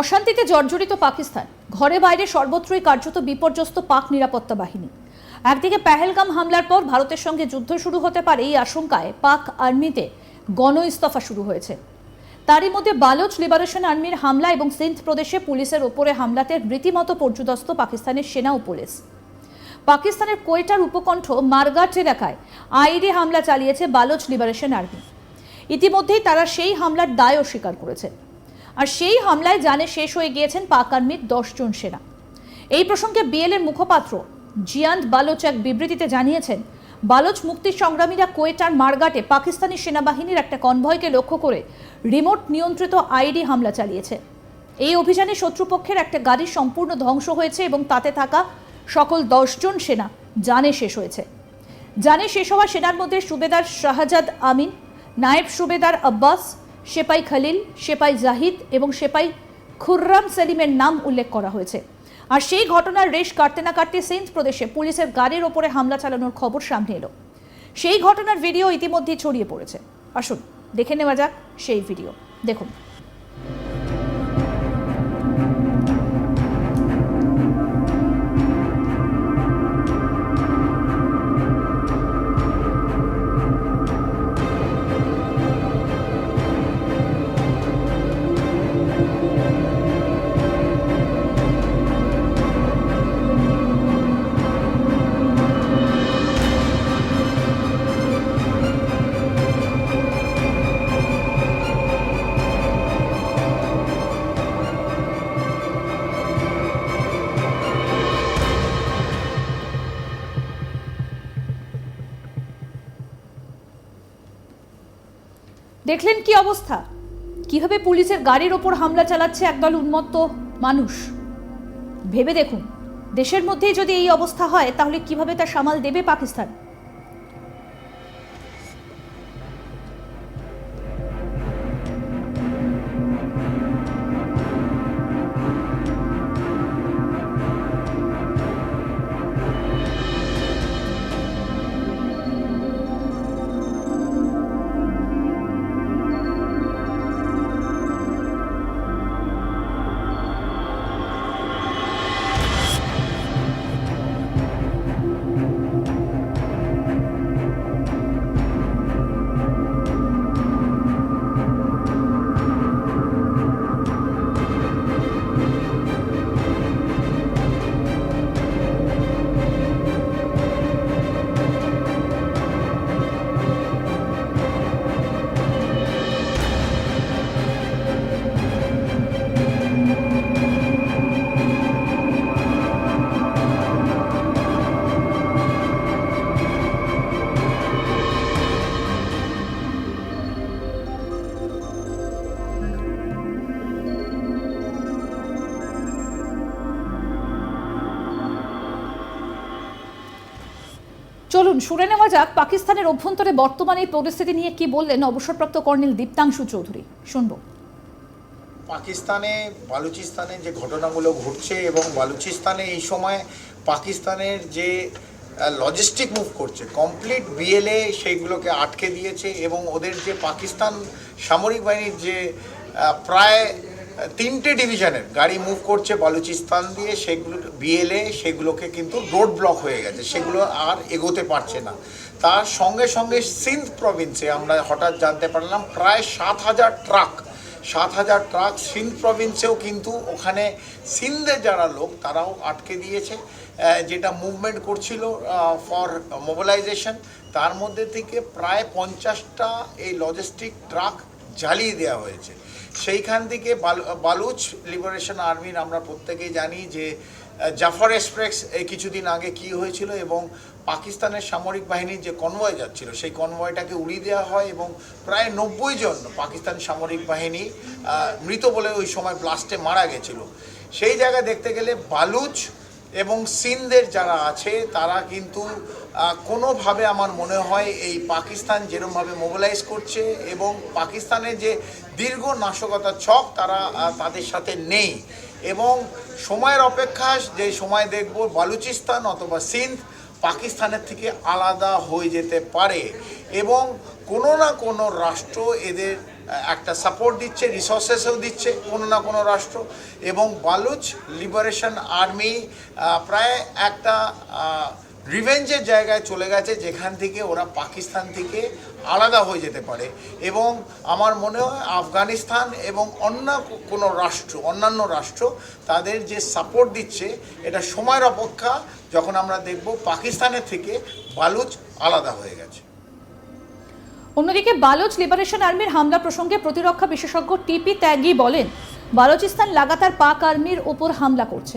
অশান্তিতে জর্জরিত পাকিস্তান। ঘরে বাইরে সর্বত্রই কার্যত বিপর্যস্ত পাক নিরাপত্তা বাহিনী। একদিকে পেহেলগাম হামলার পর ভারতের সঙ্গে যুদ্ধ শুরু হতে পারে এই আশঙ্কায় পাক আর্মিতে গণ ইস্তফা শুরু হয়েছে। তারই মধ্যে বালোচ লিবারেশন আর্মির হামলা এবং সিন্ধ প্রদেশে পুলিশের ওপরে হামলাতে রীতিমতো পর্যুদস্ত পাকিস্তানের সেনা ও পুলিশ। পাকিস্তানের কোয়েটার উপকণ্ঠ মার্গাট এলাকায় আইডি হামলা চালিয়েছে বালোচ লিবারেশন আর্মি। ইতিমধ্যেই তারা সেই হামলার দায়ও স্বীকার করেছে। আর সেই হামলায় জানে শেষ হয়ে গিয়েছেন পাক আর্মির দশজন সেনা। এই প্রসঙ্গে বিএলের মুখপাত্র জিয়ান্ত বালোচ এক বিবৃতিতে জানিয়েছেন, বালোচ মুক্তি সংগ্রামীরা কোয়েটার মারগাটে পাকিস্তানি সেনাবাহিনীর একটা কনভয়কে লক্ষ্য করে রিমোট নিয়ন্ত্রিত আইডি হামলা চালিয়েছে। এই অভিযানে শত্রুপক্ষের একটা গাড়ি সম্পূর্ণ ধ্বংস হয়েছে এবং তাতে থাকা সকল দশজন সেনা জানে শেষ হয়েছে। জানে শেষ হওয়া সেনার মধ্যে সুবেদার শাহজাদ আমিন, নায়েব সুবেদার আব্বাস সেপাই খালিল, সেপাই জাহিদ এবং সেপাই খুররাম সেলিমের নাম উল্লেখ করা হয়েছে। আর সেই ঘটনার রেশ কাটতে না কাটতে সেন্ট প্রদেশে পুলিশের গাড়ির ওপরে হামলা চালানোর খবর সামনে এলো। সেই ঘটনার ভিডিও ইতিমধ্যেই ছড়িয়ে পড়েছে। আসুন, দেখে নেওয়া যাক সেই ভিডিও। দেখুন দেখলেন কি অবস্থা? কীভাবে পুলিশের গাড়ির ওপর হামলা চালাচ্ছে একদল উন্মত্ত মানুষ? ভেবে দেখুন, দেশের মধ্যেই যদি এই অবস্থা হয়, তাহলে কীভাবে তা সামাল দেবে পাকিস্তান? চলুন, শুনে নেওয়া যাক পাকিস্তানের অভ্যন্তরে বর্তমানে এই পরিস্থিতি নিয়ে কি বললেন অবসরপ্রাপ্ত কর্নেল দীপ্তাংশু চৌধুরী। শুনব। পাকিস্তানে বালুচিস্তানে যে ঘটনাগুলো ঘটছে এবং বালুচিস্তানে এই সময় পাকিস্তানের যে লজিস্টিক মুভ করছে কমপ্লিট বিএলএ সেইগুলোকে আটকে দিয়েছে এবং ওদের যে পাকিস্তান সামরিক বাহিনীর যে প্রায় তিনটে ডিভিশনের গাড়ি মুভ করছে বালুচিস্তান দিয়ে, সেগুলো বিএলএ সেগুলোকে কিন্তু রোড ব্লক হয়ে গেছে। সেগুলো আর এগোতে পারছে না। তার সঙ্গে সঙ্গে সিন্ধ প্রভিন্সে আমরা হঠাৎ জানতে পারলাম, প্রায় সাত হাজার ট্রাক সাত হাজার ট্রাক সিন্ধ প্রভিন্সেও কিন্তু ওখানে সিন্ধে যারা লোক, তারাও আটকে দিয়েছে। যেটা মুভমেন্ট করছিল ফর মোবিলাইজেশন তার মধ্যে থেকে প্রায় পঞ্চাশটা এই লজিস্টিক ট্রাক জ্বালিয়ে দেওয়া হয়েছে। সেইখান থেকে বালু- বালুচ লিবারেশন আর্মির আমরা প্রত্যেকেই জানি যে জাফর এক্সপ্রেস কিছুদিন আগে কি হয়েছিল এবং পাকিস্তানের সামরিক বাহিনীর যে কনভয় যাচ্ছিল, সেই কনভয়টাকে উড়িয়ে দেওয়া হয় এবং প্রায় নব্বই জন পাকিস্তান সামরিক বাহিনী মৃত বলে ওই সময় ব্লাস্টে মারা গেছিল। সেই জায়গায় দেখতে গেলে বালুচ এবং সিন্ধের যারা আছে, তারা কিন্তু কোনোভাবে আমার মনে হয় এই পাকিস্তান যেরমভাবে মোবিলাইজ করছে এবং পাকিস্তানের যে দীর্ঘ নাশকতার ছক তারা তাদের সাথে নেই। এবং সময়ের অপেক্ষা, যে সময় দেখব বালুচিস্তান অথবা সিন্ধ পাকিস্তানের থেকে আলাদা হয়ে যেতে পারে। এবং কোনো না কোনো রাষ্ট্র এদের একটা সাপোর্ট দিচ্ছে রিসোর্সেসও দিচ্ছে কোনো না কোনো রাষ্ট্র। এবং বালুচ লিবারেশন আর্মি প্রায় একটা রিভেঞ্জের জায়গায় চলে গেছে, যেখান থেকে ওরা পাকিস্তান থেকে আলাদা হয়ে যেতে পারে। এবং আমার মনে হয় আফগানিস্তান এবং অন্য কোনো রাষ্ট্র, অন্যান্য রাষ্ট্র তাদের যে সাপোর্ট দিচ্ছে, এটা সময়ের অপেক্ষা যখন আমরা দেখব পাকিস্তানের থেকে বালুচ আলাদা হয়ে গেছে। অন্যদিকে বালোচ লিবারেশন আর্মির হামলা প্রসঙ্গে প্রতিরক্ষা বিশেষজ্ঞ টিপি ত্যাগী বলেন, বালোচিস্তান লাগাতার পাক আর্মির ওপর হামলা করছে।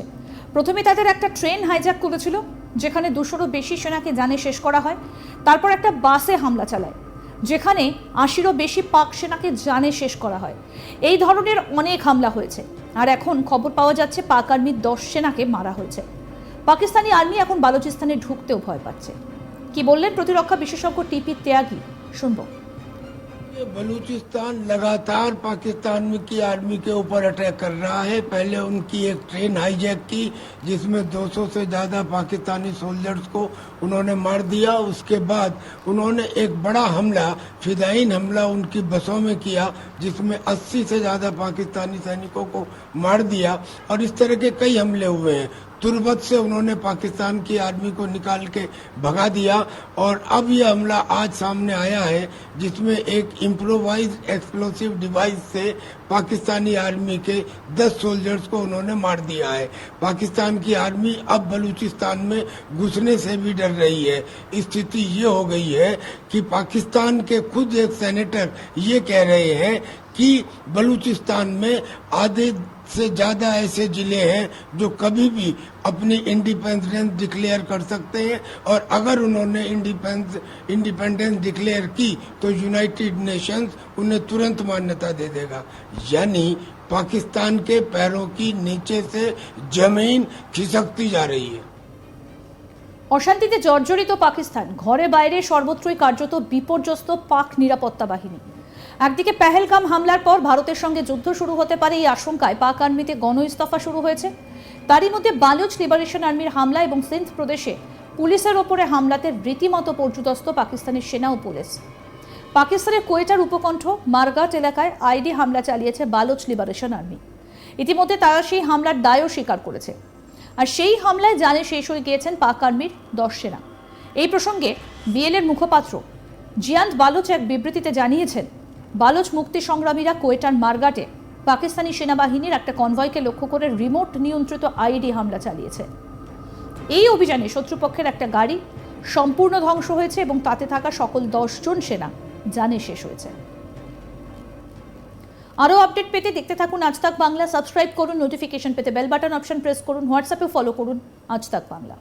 প্রথমে তাদের একটা ট্রেন হাইজ্যাক করেছিল, যেখানে দুশোরও বেশি সেনাকে জানে শেষ করা হয়। তারপর একটা বাসে হামলা চালায়, যেখানে আশিরও বেশি পাক সেনাকে জানে শেষ করা হয়। এই ধরনের অনেক হামলা হয়েছে, আর এখন খবর পাওয়া যাচ্ছে পাক আর্মির দশ সেনাকে মারা হয়েছে। পাকিস্তানি আর্মি এখন বালুচিস্তানে ঢুকতেও ভয় পাচ্ছে। কি বললেন প্রতিরক্ষা বিশেষজ্ঞ টিপি ত্যাগী? শুনবো ये बलूचिस्तान लगातार पाकिस्तान में की आर्मी के ऊपर अटैक कर रहा है पहले उनकी एक ट्रेन हाईजैक की जिसमें 200 से ज्यादा पाकिस्तानी सोल्जर्स को उन्होंने मार दिया उसके बाद उन्होंने एक बड़ा हमला फिदाइन हमला उनकी बसों में किया जिसमें 80 से ज्यादा पाकिस्तानी सैनिकों को मार दिया और इस तरह के कई हमले हुए हैं तुरबत से उन्होंने पाकिस्तान की आर्मी को निकाल के भगा दिया और अब यह हमला आज सामने आया है, जिसमें एक इम्प्रोवाइज एक्सप्लोसिव डिवाइस से पाकिस्तानी आर्मी के 10 सोल्जर्स को उन्होंने मार दिया है। पाकिस्तान की आर्मी अब बलूचिस्तान में घुसने से भी डर रही है। स्थिति ये हो गई है कि पाकिस्तान के खुद एक सेनेटर ये कह रहे हैं कि बलूचिस्तान में आधे से ज्यादा ऐसे जिले हैं जो कभी भी अपनी इंडिपेंडेंस डिक्लेयर कर सकते हैं और अगर उन्होंने इंडिपेंडेंस इंडिपेंडेंस डिक्लेयर की तो यूनाइटेड नेशंस उन्हें तुरंत मान्यता दे देगा यानी पाकिस्तान के पैरों की नीचे से जमीन खिसकती जा रही है অশান্তিতে জর্জরিত পাকিস্তান ঘরে বাইরে সর্বত্রই কার্যত বিপর্যস্ত পাক নিরাপত্তা বাহিনী একদিকে পেহেলগাম হামলার পর ভারতের সঙ্গে যুদ্ধ শুরু হতে পারে এই আশঙ্কায় পাক আর্মিতে গণ ইস্তফা শুরু হয়েছে। তারই মধ্যে বালুচ লিবারেশন আর্মির হামলা এবং সিন্ধ প্রদেশে পুলিশের ওপরে হামলাতে রীতিমতো পর্যুদস্ত পাকিস্তানের সেনা ও পুলিশ। পাকিস্তানের কোয়েটার উপকণ্ঠ মারগাট এলাকায় আইডি হামলা চালিয়েছে বালুচ লিবারেশন আর্মি। ইতিমধ্যে তারা সেই হামলার দায়ও স্বীকার করেছে। আর সেই হামলায় জানে শেষ হয়ে গিয়েছেন পাক আর্মির দশ সেনা। এই প্রসঙ্গে বিএলের মুখপাত্র জিয়ান্ত বালুচ এক বিবৃতিতে জানিয়েছেন বালুচ মুক্তি সংগ্রামীরা কোয়েটার মারগাটে পাকিস্তানি সেনাবাহিনীর একটা কনভয়কে লক্ষ্য করে রিমোট নিয়ন্ত্রিত আইডি হামলা চালিয়েছে। এই অভিযানে শত্রুপক্ষের একটা গাড়ি সম্পূর্ণ ধ্বংস হয়েছে এবং তাতে থাকা সকল দশজন সেনা জানে শেষ হয়েছে। আরও আপডেট পেতে দেখতে থাকুন আজ তাক বাংলা। সাবস্ক্রাইব করুন, নোটিফিকেশন পেতে বেল বাটন অপশন প্রেস করুন হোয়াটসঅ্যাপে ফলো করুন আজ তাক বাংলা।